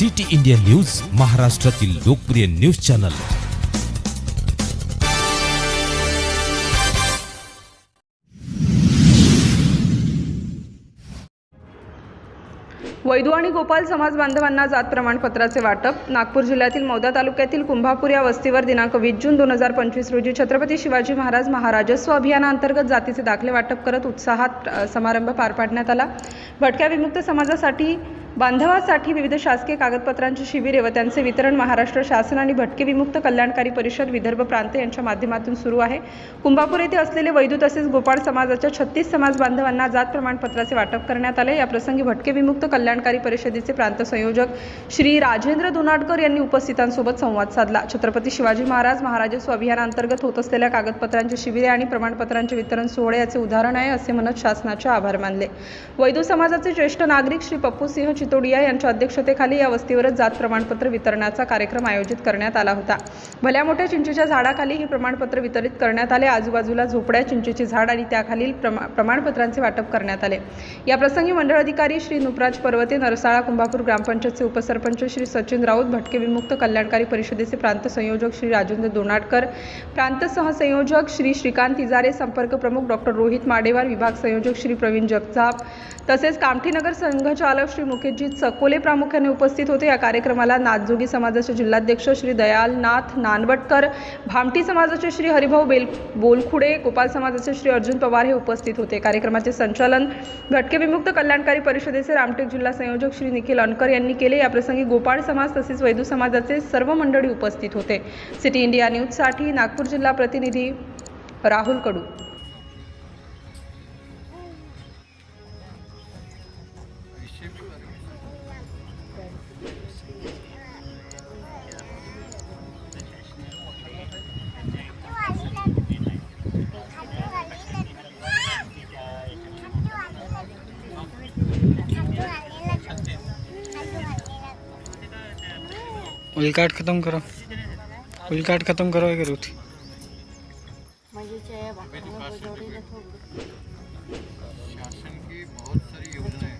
City India news महाराष्ट्रातील लोकप्रिय news channel. वैदू आणि गोपाल समाज बांधवांना जात प्रमाणपत्राचे वाटप. नागपूर जिल्ह्यातील मौदा तालुक्यातील कुंभापूर या वस्तीवर दिनांक वीस जून दोन हजार पंचवीस रोजी छत्रपती शिवाजी महाराज महाराजस्व अभियानांतर्गत जातीचे दाखले वाटप करत उत्साहात समारंभ पार पाडण्यात आला. भटक्या विमुक्त समाजासाठी बांधवासाठी विविध शासकीय कागदपत्रांची शिबिरे व त्यांचे वितरण महाराष्ट्र शासन आणि भटके विमुक्त कल्याणकारी परिषद विदर्भ प्रांत यांच्या माध्यमातून सुरू आहे. कुंभापूर येथे असलेले वैदू तसेच गोपाळ समाजाच्या छत्तीस समाज बांधवांना जात प्रमाणपत्राचे वाटप करण्यात आले. याप्रसंगी भटके विमुक्त कल्याणकारी परिषदेचे प्रांत संयोजक श्री राजेंद्र दोनाडकर यांनी उपस्थितांसोबत संवाद साधला. छत्रपती शिवाजी महाराज महाराजस्व अभियानांतर्गत होत असलेल्या कागदपत्रांची शिबिरे आणि प्रमाणपत्रांचे वितरण सोहळे याचे उदाहरण आहे असे म्हणत शासनाचे आभार मानले. वैदू समाजाचे ज्येष्ठ नागरिक श्री पप्पू सिंह चितोडिया यांच्या अध्यक्षतेखाली या वस्तीवरच जात प्रमाणपत्र वितरणाचा कार्यक्रम आयोजित करण्यात आला होता. भल्या मोठ्या चिंचेच्या झाडाखाली हे प्रमाणपत्र वितरित करण्यात आले. आजूबाजूला झोपड्या चिंचेचे झाड आणि त्याखालील प्रमा प्रमाणपत्रांचे वाटप करण्यात आले. या प्रसंगी मंडळ अधिकारी श्री नुपराज पर्वते नरसाळा कुंभापूर ग्रामपंचायतचे उपसरपंच श्री सचिन राऊत भटके विमुक्त कल्याणकारी परिषदेचे प्रांत संयोजक श्री राजेंद्र दोनाटकर प्रांत सहसंयोजक श्री श्रीकांत इजारे संपर्क प्रमुख डॉक्टर रोहित माडेवार विभाग संयोजक श्री प्रवीण जगताप तसेच कामठीनगर संघचालक श्री मुकेशजी सकोले प्रामुख्याने उपस्थित होते. या कार्यक्रमाला नाथजोगी समाजाचे जिल्हाध्यक्ष श्री दयालनाथ नानवटकर भामटी समाजाचे श्री हरिभाऊ बेल बोलखुडे गोपाल समाजाचे श्री अर्जुन पवार हे उपस्थित होते. कार्यक्रमाचे संचालन भटके विमुक्त कल्याणकारी परिषदेचे रामटेक जिल्हा संयोजक श्री निखिल अनकर यांनी केले. याप्रसंगी गोपाळ समाज तसेच वैदू समाजाचे सर्व मंडळी उपस्थित होते. सिटी इंडिया न्यूजसाठी नागपूर जिल्हा प्रतिनिधी राहुल कडू. उलकाट खत्म करो। उलकाट खत्म करो एक रूथ शासन की बहुत सारी योजनाएँ